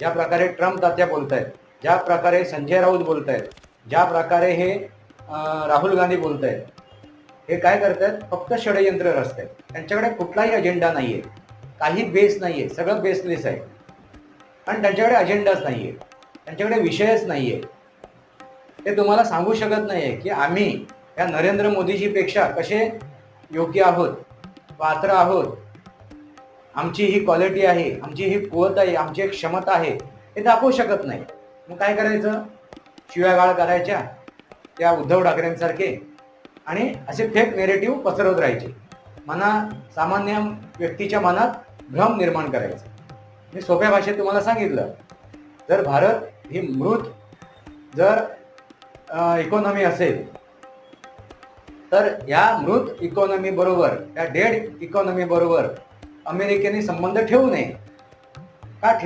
ज्या प्रकारे ट्रम्प तात्या बोलत आहेत ज्या प्रकारे संजय राऊत बोलत आहेत ज्या प्रकारे हे राहुल गांधी बोलत आहेत हे काय करत आहेत फक्त षडयंत्र रचत आहेत त्यांच्याकडे कुठलाही अजेंडा नाही आहे काही बेस नाही आहे सगळं बेसलेस आहे. आणि त्यांच्याकडे अजेंडाच नाही आहे त्यांच्याकडे विषयच नाही आहे ते तुम्हाला सांगू शकत नाही आहे की आम्ही या नरेंद्र मोदीजीपेक्षा कसे योग्य आहोत पात्र आहोत आमची ही क्वालिटी आहे आमची ही कुवत आहे आमची एक क्षमता आहे हे दाखवू शकत नाही. मग काय करायचं? शिव्यागाळ करायच्या त्या उद्धव ठाकरेंसारखे आणि असे फेक नेरेटिव्ह पसरवत राहायचे. मना सामान्य व्यक्तीच्या मनात भ्रम निर्माण करायचं. मी सोप्या भाषेत तुम्हाला सांगितलं जर भारत ही मृत जर इकॉनॉमी असेल तर या मृत इकॉनॉमी बरोबर या डेड इकॉनॉमी बरोबर अमेरिकेने संबंध ठेवू नये.